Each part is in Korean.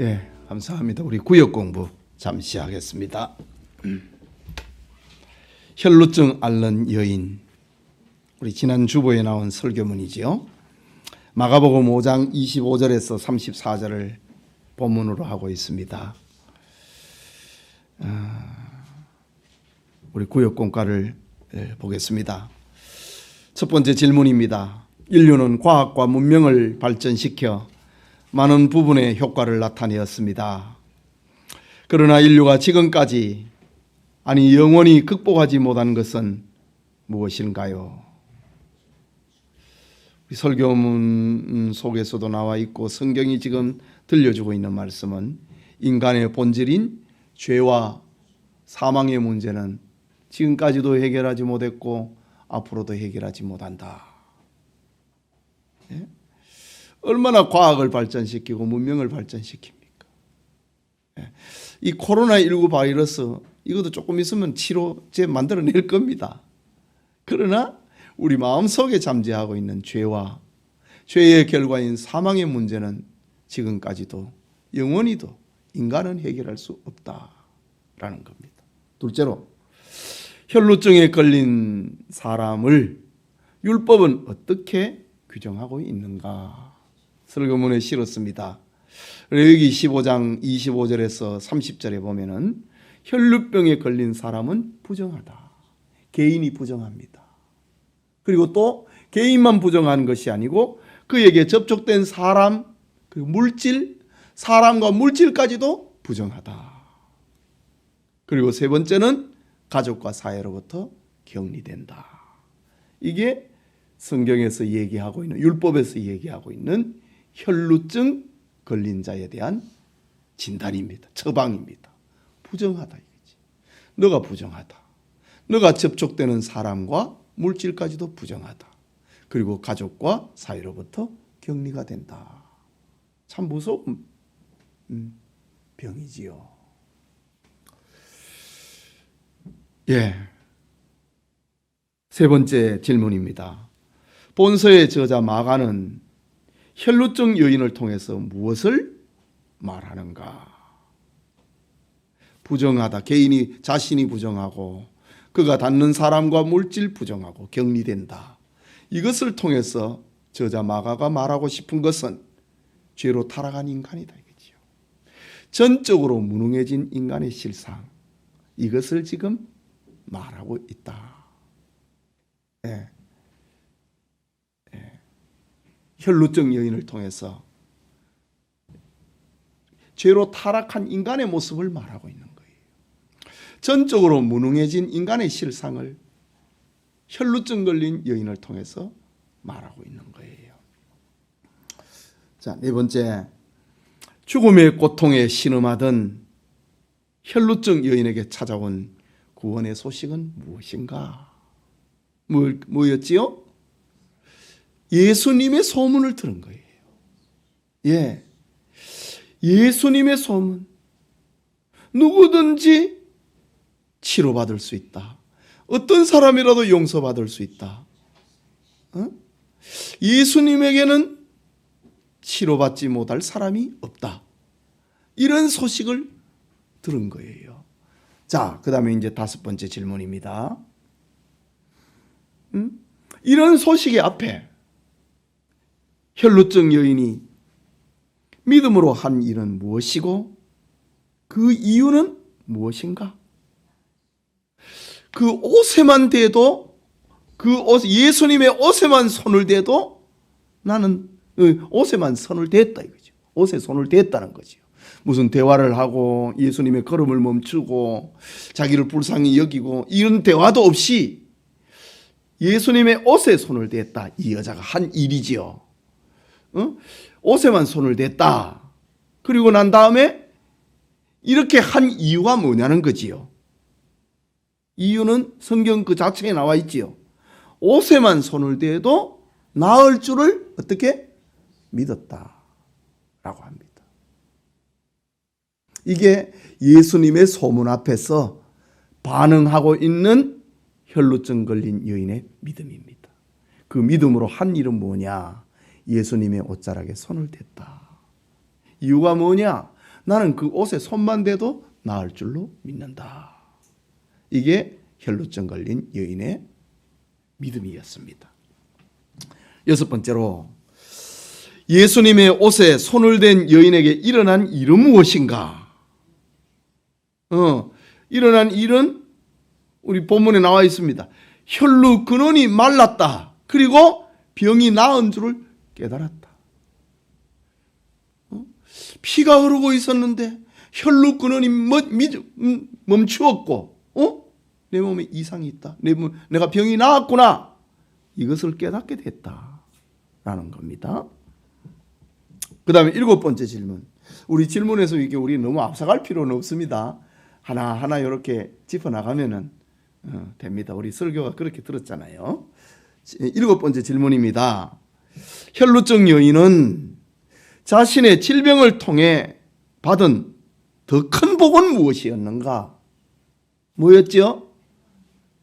예, 감사합니다. 우리 구역 공부 잠시 하겠습니다. 음. 혈루증 앓는 여인. 우리 지난 주보에 나온 설교문이지요. 마가복음 5장 25절에서 34절을 본문으로 하고 있습니다. 아, 우리 구역 공과를 예, 보겠습니다. 첫 번째 질문입니다. 인류는 과학과 문명을 발전시켜 많은 부분의 효과를 나타내었습니다. 그러나 인류가 지금까지 아니 영원히 극복하지 못한 것은 무엇인가요? 설교문 속에서도 나와 있고 성경이 지금 들려주고 있는 말씀은 인간의 본질인 죄와 사망의 문제는 지금까지도 해결하지 못했고 앞으로도 해결하지 못한다. 예? 얼마나 과학을 발전시키고 문명을 발전시킵니까? 예. 이 코로나19 바이러스 이것도 조금 있으면 치료제 만들어낼 겁니다. 그러나 우리 마음속에 잠재하고 있는 죄와 죄의 결과인 사망의 문제는 지금까지도 영원히도 인간은 해결할 수 없다라는 겁니다. 둘째로 혈루증에 걸린 사람을 율법은 어떻게 규정하고 있는가? 설교문에 실었습니다. 여기 15장 25절에서 30절에 보면은 혈루병에 걸린 사람은 부정하다. 개인이 부정합니다. 그리고 또 개인만 부정한 것이 아니고 그에게 접촉된 사람, 그리고 물질, 사람과 물질까지도 부정하다. 그리고 세 번째는 가족과 사회로부터 격리된다. 이게 성경에서 얘기하고 있는 율법에서 얘기하고 있는 혈루증 걸린 자에 대한 진단입니다. 처방입니다. 부정하다 이거지. 너가 부정하다. 너가 접촉되는 사람과 물질까지도 부정하다. 그리고 가족과 사회로부터 격리가 된다. 참 무서운 음, 병이지요. 예. 세 번째 질문입니다. 본서의 저자 마가는 혈루증 여인을 통해서 무엇을 말하는가? 부정하다. 개인이 자신이 부정하고 그가 닿는 사람과 물질 부정하고 격리된다. 이것을 통해서 저자 마가가 말하고 싶은 것은 죄로 타락한 인간이다 이거지요. 전적으로 무능해진 인간의 실상. 이것을 지금 말하고 있다. 예. 예. 혈루증 여인을 통해서 죄로 타락한 인간의 모습을 말하고 있는 거예요. 전적으로 무능해진 인간의 실상을 혈루증 걸린 여인을 통해서 말하고 있는 거예요. 자, 네 번째. 죽음의 고통에 신음하던 혈루증 여인에게 찾아온 구원의 소식은 무엇인가? 뭐, 뭐였지요? 예수님의 소문을 들은 거예요. 예. 예수님의 소문. 누구든지 치료받을 수 있다. 어떤 사람이라도 용서받을 수 있다. 어? 예수님에게는 치료받지 못할 사람이 없다. 이런 소식을 들은 거예요. 자, 그 다음에 이제 다섯 번째 질문입니다. 음? 이런 소식의 앞에 혈루증 여인이 믿음으로 한 일은 무엇이고 그 이유는 무엇인가? 그 옷에만 대도 그 옷, 예수님의 옷에만 손을 대도 나는 어, 옷에만 손을 댔다 이거죠. 옷에 손을 댔다는 거죠. 무슨 대화를 하고 예수님의 걸음을 멈추고 자기를 불쌍히 여기고 이런 대화도 없이 예수님의 옷에 손을 댔다. 이 여자가 한 일이지요. 어? 옷에만 손을 댔다. 그리고 난 다음에 이렇게 한 이유가 뭐냐는 거지요. 이유는 성경 그 자체에 나와 있지요. 옷에만 손을 대도 나을 줄을 어떻게 믿었다. 라고 합니다. 이게 예수님의 소문 앞에서 반응하고 있는 혈루증 걸린 여인의 믿음입니다. 그 믿음으로 한 일은 뭐냐? 예수님의 옷자락에 손을 댔다. 이유가 뭐냐? 나는 그 옷에 손만 대도 나을 줄로 믿는다. 이게 혈루증 걸린 여인의 믿음이었습니다. 여섯 번째로 예수님의 옷에 손을 댄 여인에게 일어난 일은 무엇인가? 어, 일어난 일은 우리 본문에 나와 있습니다. 혈루 근원이 말랐다. 그리고 병이 나은 줄을 깨달았다. 어? 피가 흐르고 있었는데 혈루 근원이 음, 멈추었고, 어? 내 몸에 이상이 있다. 내 몸, 내가 병이 나았구나. 이것을 깨닫게 됐다 라는 겁니다. 그 다음에 일곱 번째 질문. 우리 질문에서 이게 우리 너무 앞서갈 필요는 없습니다. 하나하나 이렇게 짚어나가면은 어, 됩니다. 우리 설교가 그렇게 들었잖아요. 일곱 번째 질문입니다. 혈루증 여인은 자신의 질병을 통해 받은 더 큰 복은 무엇이었는가? 뭐였지요?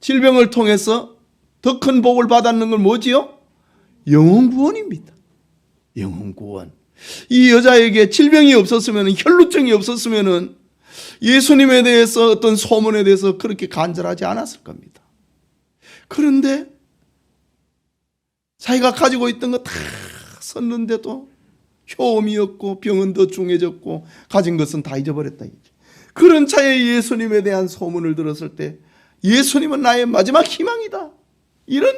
질병을 통해서 더 큰 복을 받았는 건 뭐지요? 영혼 구원입니다. 영혼 구원. 이 여자에게 질병이 없었으면 혈루증이 없었으면은 예수님에 대해서 어떤 소문에 대해서 그렇게 간절하지 않았을 겁니다. 그런데 자기가 가지고 있던 거 다 썼는데도 효험이었고 병은 더 중해졌고 가진 것은 다 잊어버렸다. 그런 차에 예수님에 대한 소문을 들었을 때 예수님은 나의 마지막 희망이다. 이런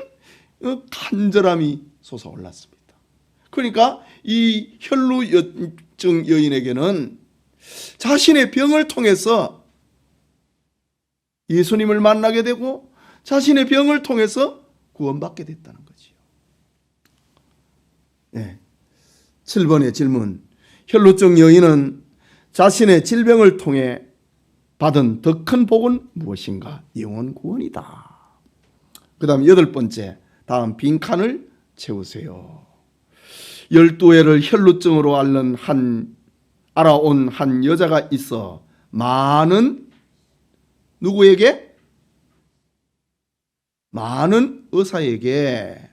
어, 간절함이 솟아올랐습니다. 그러니까 이 혈루증 여인에게는 자신의 병을 통해서 예수님을 만나게 되고 자신의 병을 통해서 구원받게 됐다는. 네. 7번의 질문. 혈루증 여인은 자신의 질병을 통해 받은 더 큰 복은 무엇인가? 영원 구원이다. 그 다음 여덟 번째. 다음 빈 칸을 채우세요. 열두 해를 혈루증으로 앓는 한 알아온 한 여자가 있어 많은 누구에게 많은 의사에게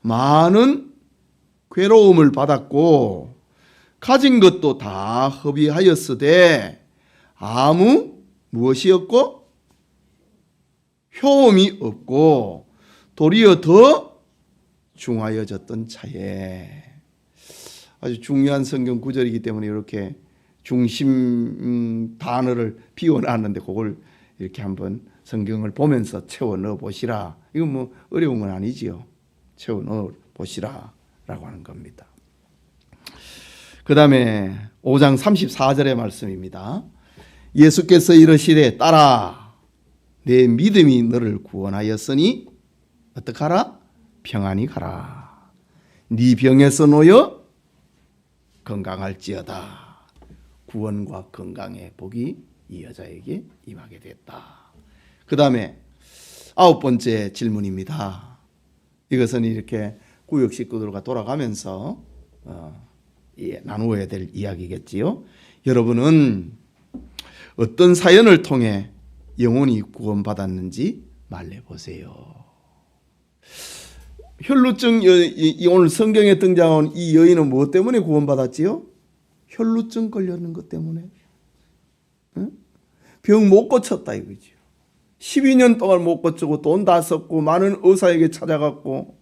많은 괴로움을 받았고 가진 것도 다 허비하였으되 아무 무엇이었고 효험이 없고 도리어 더 중하여졌던 차에 아주 중요한 성경 구절이기 때문에 이렇게 중심 음, 단어를 비워놨는데 그걸 이렇게 한번 성경을 보면서 채워 넣어 보시라. 이건 뭐 어려운 건 아니지요. 채워 넣어 보시라 라고 하는 겁니다. 그 다음에 5장 34절의 말씀입니다. 예수께서 이르시되 따라 내 믿음이 너를 구원하였으니 어떡하라? 평안히 가라. 네 병에서 놓여 건강할지어다. 구원과 건강의 복이 이 여자에게 임하게 됐다. 그 다음에 아홉 번째 질문입니다. 이것은 이렇게 구역 식구들과 돌아가면서 어, 예, 나누어야 될 이야기겠지요. 여러분은 어떤 사연을 통해 영혼이 구원받았는지 말해 보세요. 혈루증 여, 이, 오늘 성경에 등장한 이 여인은 무엇 때문에 구원받았지요? 혈루증 걸렸는 것 때문에 응? 병못 고쳤다 이거죠. 12년 동안 못 고치고 돈 다 썼고 많은 의사에게 찾아갔고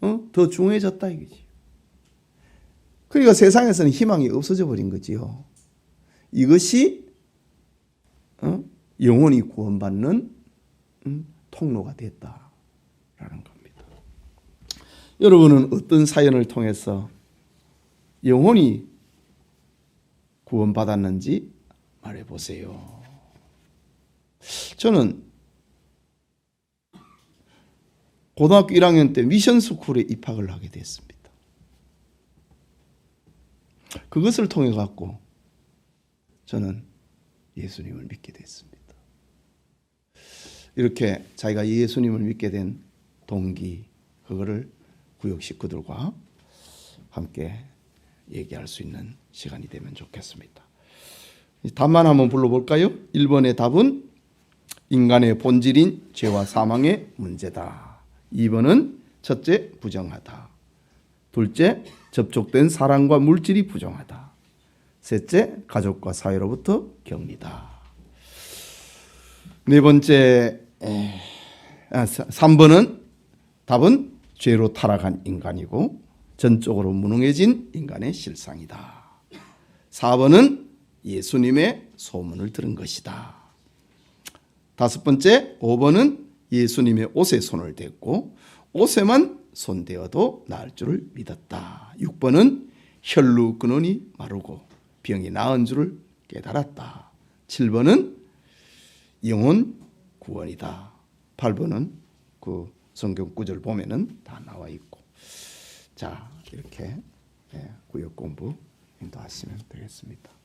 어? 더 중해졌다 이거지. 그러니까 세상에서는 희망이 없어져 버린 거지요. 이것이 어? 영원히 구원받는 음, 통로가 됐다라는 겁니다. 여러분은 어떤 사연을 통해서 영혼이 구원받았는지 말해 보세요. 저는 고등학교 1학년 때 미션 스쿨에 입학을 하게 됐습니다. 그것을 통해 갖고 저는 예수님을 믿게 됐습니다. 이렇게 자기가 예수님을 믿게 된 동기 그거를 구역 식구들과 함께 얘기할 수 있는 시간이 되면 좋겠습니다. 답만 한번 불러볼까요? 1번의 답은 인간의 본질인 죄와 사망의 문제다. 2번은 첫째, 부정하다. 둘째, 접촉된 사랑과 물질이 부정하다. 셋째, 가족과 사회로부터 격리다. 네 번째, 에, 아, 3번은 답은 죄로 타락한 인간이고 전적으로 무능해진 인간의 실상이다. 4번은 예수님의 소문을 들은 것이다. 다섯 번째, 5번은 예수님의 옷에 손을 댔고 옷에만 손대어도 나을 줄을 믿었다. 6번은 혈루 근원이 마르고 병이 나은 줄을 깨달았다. 7번은 영혼 구원이다. 8번은 그 성경 구절 보면은 다 나와 있고. 자, 이렇게 예, 구역 공부 인도하시면 되겠습니다.